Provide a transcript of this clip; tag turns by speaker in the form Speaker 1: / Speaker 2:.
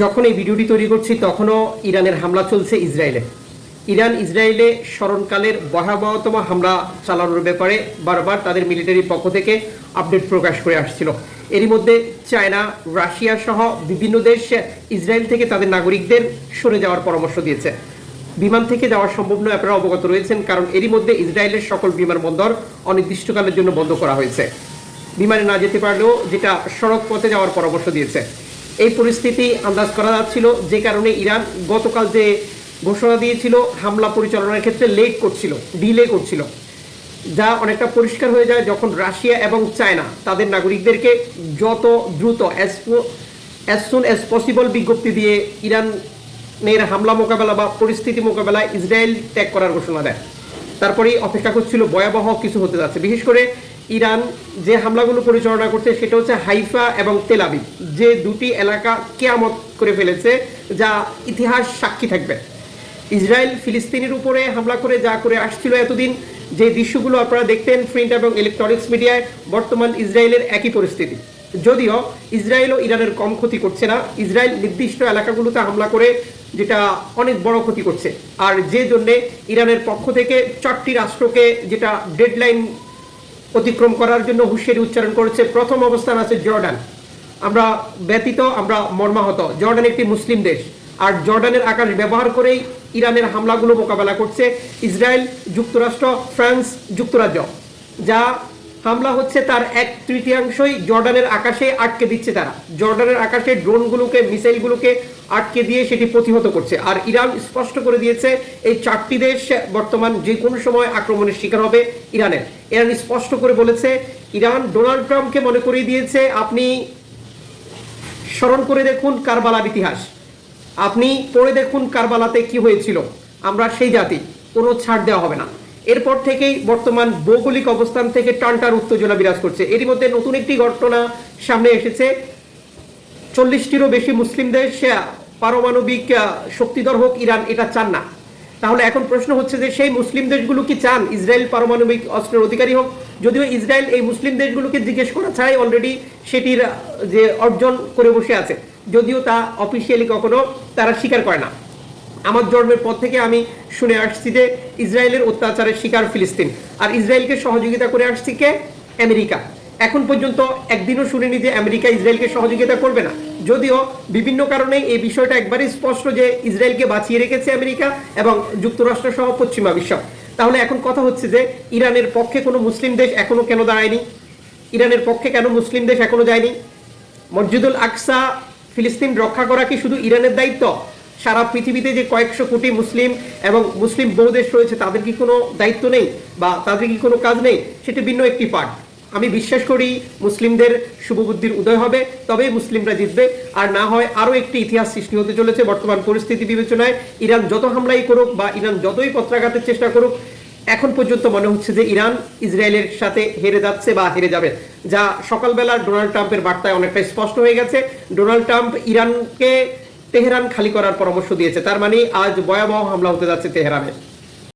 Speaker 1: যখন এই ভিডিওটি তৈরি করছি, তখনও ইরানের হামলা চলছে ইসরায়েলে। ইরান ইসরায়েলে স্মরণকালের ভয়াবহতম হামলা চালানোর ব্যাপারে বারবার তাদের মিলিটারির পক্ষ থেকে আপডেট প্রকাশ করে আসছিল। এরই মধ্যে চায়না, রাশিয়া সহ বিভিন্ন দেশ ইসরায়েল থেকে তাদের নাগরিকদের সরে যাওয়ার পরামর্শ দিয়েছে। বিমান থেকে যাওয়া সম্ভব নয় আপনারা অবগত রয়েছেন, কারণ এরই মধ্যে ইসরায়েলের সকল বিমানবন্দর অনির্দিষ্টকালের জন্য বন্ধ করা হয়েছে। বিমানে না যেতে পারলেও যেটা সড়ক পথে যাওয়ার পরামর্শ দিয়েছে। এই পরিস্থিতি আন্দাজ করা যাচ্ছিল যে কারণে ইরান গতকাল যে ঘোষণা দিয়েছিল, হামলা পরিচালনার ক্ষেত্রে লেট করছিল, ডিলে করছিল, যা অনেকটা পরিষ্কার হয়ে যায় যখন রাশিয়া এবং চায়না তাদের নাগরিকদেরকে যত দ্রুত as as soon as possible বিজ্ঞপ্তি দিয়ে ইরানের হামলা মোকাবেলা বা পরিস্থিতি মোকাবেলায় ইসরায়েল ত্যাগ করার ঘোষণা দেয়। তারপরেই অপেক্ষা করছিল ভয়াবহ কিছু হতে যাচ্ছে। বিশেষ করে ইরান যে হামলাগুলো পরিচালনা করছে সেটা হচ্ছে হাইফা এবং তেলাবি যে দুটি এলাকা কেয়ামত করে ফেলেছে, যা ইতিহাস সাক্ষী থাকবে। ইসরায়েল ফিলিস্তিনের উপরে হামলা করে যা করে আসছিল এতদিন, যে দৃশ্যগুলো আপনারা দেখতেন প্রিন্ট এবং ইলেকট্রনিক্স মিডিয়ায়, বর্তমান ইসরায়েলের একই পরিস্থিতি। যদিও ইসরায়েলও ইরানের কম ক্ষতি করছে না, ইসরায়েল নির্দিষ্ট এলাকাগুলোতে হামলা করে, যেটা অনেক বড় ক্ষতি করছে। আর যে জন্যে ইরানের পক্ষ থেকে চারটি রাষ্ট্রকে যেটা ডেডলাইন অতিক্রম করার জন্য হুঁশিয়ারি উচ্চারণ করেছে। প্রথম অবস্থান আছে জর্ডান। আমরা ব্যতীত, আমরা মর্মাহত। জর্ডান একটি মুসলিম দেশ। আর জর্ডানের আকাশ ব্যবহার করেই ইরানের হামলাগুলো মোকাবেলা করছে। ইসরায়েল যুক্তরাষ্ট্র, ফ্রান্স যুক্তরাজ্য, যা হামলা হচ্ছে তার এক তৃতীয়াংশই জর্ডানের আকাশে আটকে দিচ্ছে তারা। জর্ডানের আকাশে ড্রোনগুলোকে, মিসাইলগুলোকে আটকে দিয়ে সেটি প্রতিহত করছে। আর ইরান স্পষ্ট করে দিয়েছে, এই চারটি দেশ বর্তমান যে কোনো সময় আক্রমণের শিকার হবে ইরানের। ইরান স্পষ্ট করে বলেছে, ইরান ডোনাল্ড ট্রাম্পকে মনে করিয়ে দিয়েছে, আপনি স্মরণ করে দেখুন কারবালার ইতিহাস। আপনি পড়ে দেখুন কারবালাতে কি হয়েছিল। আমরা সেই জাতি, কোনো ছাড় দেওয়া হবে না। এরপর থেকেই বর্তমান ভৌগোলিক অবস্থান থেকে টানটার উত্তেজনা বিরাজ করছে। এরই মধ্যে নতুন একটি ঘটনা সামনে এসেছে। চল্লিশটিরও বেশি মুসলিম দেশ পারমাণবিক শক্তিধর হোক ইরান, এটা চান না। তাহলে এখন প্রশ্ন হচ্ছে যে সেই মুসলিম দেশগুলো কি চান? ইসরায়েল পারমাণবিক অস্ত্রের অধিকারী হোক। যদিও ইসরায়েল এই মুসলিম দেশগুলোকে জিজ্ঞেস করা ছাড়াই অলরেডি সেটির যে অর্জন করে বসে আছে। যদিও তা অফিসিয়ালি কখনো তারা স্বীকার করে না। আমার জন্মের পর থেকে আমি শুনে আসছি যে ইসরায়েলের অত্যাচারের শিকার ফিলিস্তিন। আর ইসরায়েলকে সহযোগিতা করে আসছি কে? আমেরিকা। এখন পর্যন্ত একদিনও শুনিনি যে আমেরিকা ইসরায়েলকে সহযোগিতা করবে না। যদিও বিভিন্ন কারণে এই বিষয়টা একবারই স্পষ্ট যে ইসরায়েলকে বাঁচিয়ে রেখেছে আমেরিকা এবং যুক্তরাষ্ট্র সহ পশ্চিমা বিশ্ব। তাহলে এখন কথা হচ্ছে যে ইরানের পক্ষে কোনো মুসলিম দেশ এখনও কেন দাঁড়ায়নি? ইরানের পক্ষে কেন মুসলিম দেশ এখনও যায়নি? মসজিদুল আকসা ফিলিস্তিন রক্ষা করা কি শুধু ইরানের দায়িত্ব? সারা পৃথিবীতে যে কয়েকশো কোটি মুসলিম এবং মুসলিম বহু দেশ রয়েছে, তাদের কি কোনো দায়িত্ব নেই বা তাদের কি কোনো কাজ নেই? সেটি ভিন্ন একটি পার্ট আমি বিশ্বাস করি মুসলিমদের শুভবুদ্ধির উদয় হবে, তবেই মুসলিমরা জিতবে। আর না হয় আরও একটি ইতিহাস সৃষ্টি হতে চলেছে বর্তমান পরিস্থিতি বিবেচনায়। ইরান যত হামলাই করুক বা ইরান যতই পত্রাঘাতের চেষ্টা করুক, এখন পর্যন্ত মনে হচ্ছে যে ইরান ইসরায়েলের সাথে হেরে যাচ্ছে বা হেরে যাবে। যা সকালবেলা ডোনাল্ড ট্রাম্পের বার্তায় অনেকটা স্পষ্ট হয়ে গেছে। ডোনাল্ড ট্রাম্প ইরানকে তেহরান খালি করার পরামর্শ দিয়েছে। তার মানে আজ ভয়াবহ হামলা হতে যাচ্ছে তেহরানে